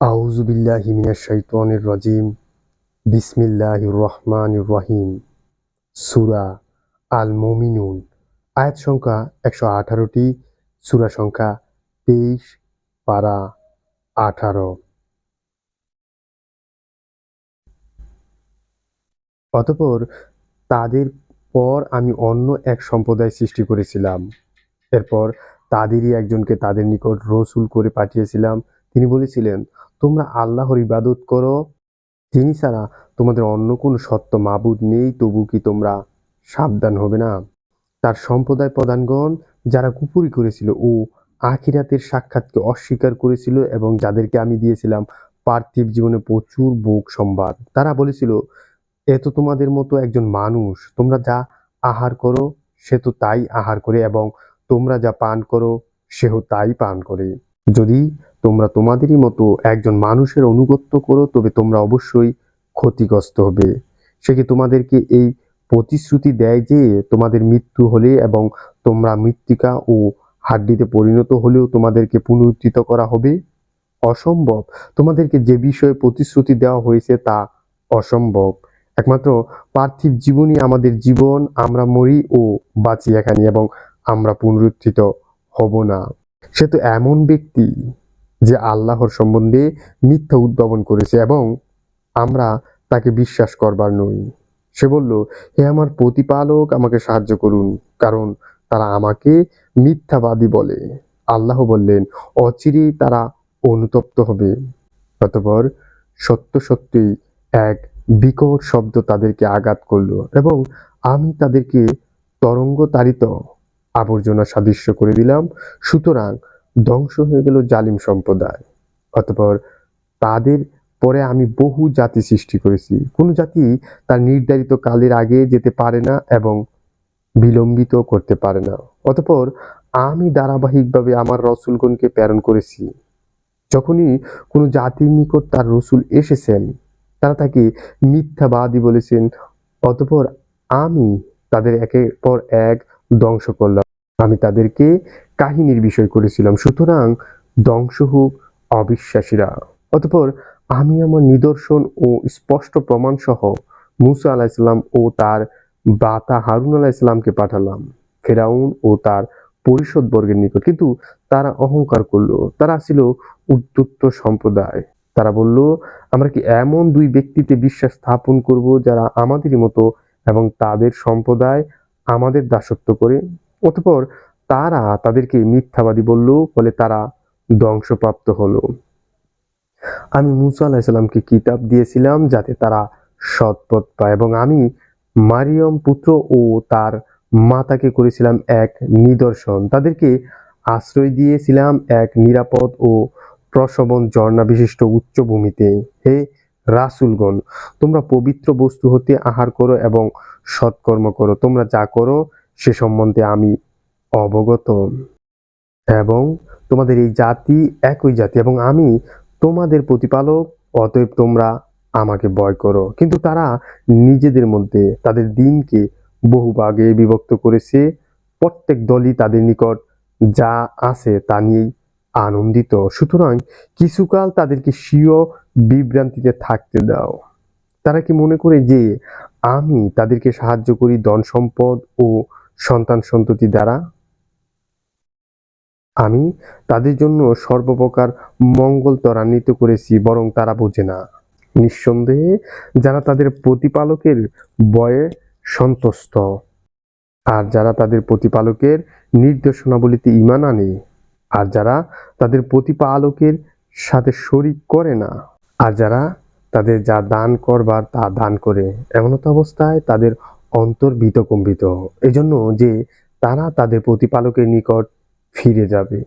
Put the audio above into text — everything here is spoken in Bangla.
আউযু বিল্লাহি মিনাশ শাইতানির রাজিম। বিসমিল্লাহির রহমানির রহিম। সুরা আল মুমিনুন আয়াত সংখ্যা একশো আঠারোটি। সুরা সংখ্যা তেইশ, পারা আঠারো। অতঃপর তাদের পর আমি অন্য এক সম্প্রদায় সৃষ্টি করেছিলাম। এরপর তাদেরই একজনকে তাদের নিকট রসুল করে পাঠিয়েছিলাম। তিনি বলেছিলেন, তোমরা আল্লাহর ইবাদত করো। তিনি ছাড়া তোমাদের অন্য কোনো সত্য মাবুদ নেই, তবু কি তোমরা সাবধান হবে না? তার সম্প্রদায় প্রধানগণ, যারা কুপুরি করেছিল ও আখিরাতের সাক্ষাৎকে অস্বীকার করেছিল এবং যাদেরকে আমি দিয়েছিলাম পার্থিব জীবনে প্রচুর বোক সম্বাদ, তারা বলেছিল, এ তো তোমাদের মতো একজন মানুষ, তোমরা যা আহার করো, সে তো তাই আহার করে এবং তোমরা যা পান করো, সেও তাই পান করে। যদি তোমরা তোমাদেরই মতো একজন মানুষের অনুগত্য করো, তবে তোমরা অবশ্যই ক্ষতিগ্রস্ত হবে। সে কি তোমাদেরকে এই প্রতিশ্রুতি দেয় যে তোমাদের মৃত্যু হলে এবং তোমরা মৃত্তিকা ও হাড্ডিতে পরিণত হলেও তোমাদেরকে পুনরুত্থিত করা হবে? অসম্ভব। তোমাদেরকে যে বিষয়ে প্রতিশ্রুতি দেওয়া হয়েছে তা অসম্ভব। একমাত্র পার্থিব জীবনই আমাদের জীবন, আমরা মরি ও বাঁচি এখানে এবং আমরা পুনরুত্থিত হব না। সে তো এমন ব্যক্তি যে আল্লাহর সম্বন্ধে মিথ্যা উদ্ভাবন করেছে এবং আমরা তাকে বিশ্বাস করবার নই। সে বলল, হে আমার প্রতিপালক, আমাকে সাহায্য করুন, কারণ তারা আমাকে মিথ্যাবাদী বলে। আল্লাহ বললেন অচিরেই তারা অনুতপ্ত হবে। অতপর সত্য সত্যই এক বিকট শব্দ তাদেরকে আঘাত করল এবং আমি তাদেরকে তরঙ্গ তাড়িত আবর্জনা সাদৃশ্য করে দিলাম। সুতরাং ধ্বংস হয়ে গেল জালিম সম্প্রদায়। অতপর তাদের পরে আমি বহু জাতি সৃষ্টি করেছি। কোনো জাতি তার নির্ধারিত কালের আগে যেতে পারে না এবং বিলম্বিত করতে পারে না। অতপর আমি ধারাবাহিকভাবে আমার রসুলগণকে প্রেরণ করেছি। যখনই কোনো জাতির নিকট তার রসুল এসেছেন, তারা তাকে মিথ্যাবাদী বলেছেন। অতপর আমি তাদের একের পর এক ধ্বংস করলাম। আমি তাদেরকে কাহিনীর বিষয় করেছিলাম। সুতরাং ধ্বংস হোক অবিশ্বাসীরা। অতপর আমি আমার নিদর্শন ও স্পষ্ট প্রমাণ সহ মুসা ইসলাম ও তার বাতা হারুন আলাহ ইসলামকে পাঠালাম। ফেরাউন ও তার পরিষদ বর্গের নিকট। কিন্তু তারা অহংকার করল। তারা ছিল উদ্যুত্ত সম্প্রদায়। তারা বলল, আমরা কি এমন দুই ব্যক্তিতে বিশ্বাস স্থাপন করব যারা আমাদেরই মতো এবং তাদের সম্প্রদায় আমাদের দাসত্ব করে? অতঃপর তারা তাদেরকে মিথ্যাবাদী বলল বলে তারা ধ্বংসপ্রাপ্ত হলো। আমি মুসা আলাহিসাল্লামকে কিতাব দিয়েছিলাম যাতে তারা সৎপথ পায় এবং আমি মারিয়ম পুত্র ও তার মাতাকে করেছিলাম এক নিদর্শন। তাদেরকে আশ্রয় দিয়েছিলাম এক নিরাপদ ও প্রসবন ঝর্ণা বিশিষ্ট উচ্চভূমিতে হে রাসুলগণ, তোমরা পবিত্র বস্তু হতে আহার করো এবং সৎকর্ম করো। তোমরা যা করো সে সম্বন্ধে আমি অবগত। এবং তোমাদের এই জাতি একই জাতি, এবং আমি তোমাদের প্রতিপালক, অতএব তোমরা আমাকে ভয় করো। কিন্তু তারা নিজেদের মধ্যে, তাদের দিনকে বহু ভাগে বিভক্ত করেছে। প্রত্যেক দলই তাদের নিকট যা আছে তা নিয়েই আনন্দিত। সুতরাং কিছুকাল তাদেরকে স্বীয় বিভ্রান্তিতে থাকতে দাও। তারা কি মনে করে যে আমি তাদেরকে সাহায্য করি ধন সম্পদ ও সন্তান সন্ততি দ্বারা আমি তাদের জন্য সর্বপ্রকার মঙ্গল ত্বরান্বিত করেছি, বরং তারা বোঝে না। নিঃসন্দেহে যারা তাদের প্রতিপালকের বয়ে সন্তুষ্ট, আর যারা তাদের প্রতিপালকের নির্দেশনাবলিতে ইমান আনে, আর যারা তাদের প্রতিপালকের সাথে শরিক করে না, আর যারা তাদের যা দান করবার তা দান করে এমনত অবস্থায় তাদের অন্তর এই এজন্য যে তারা তাদের প্রতিপালকের নিকট ফিরে যাবে।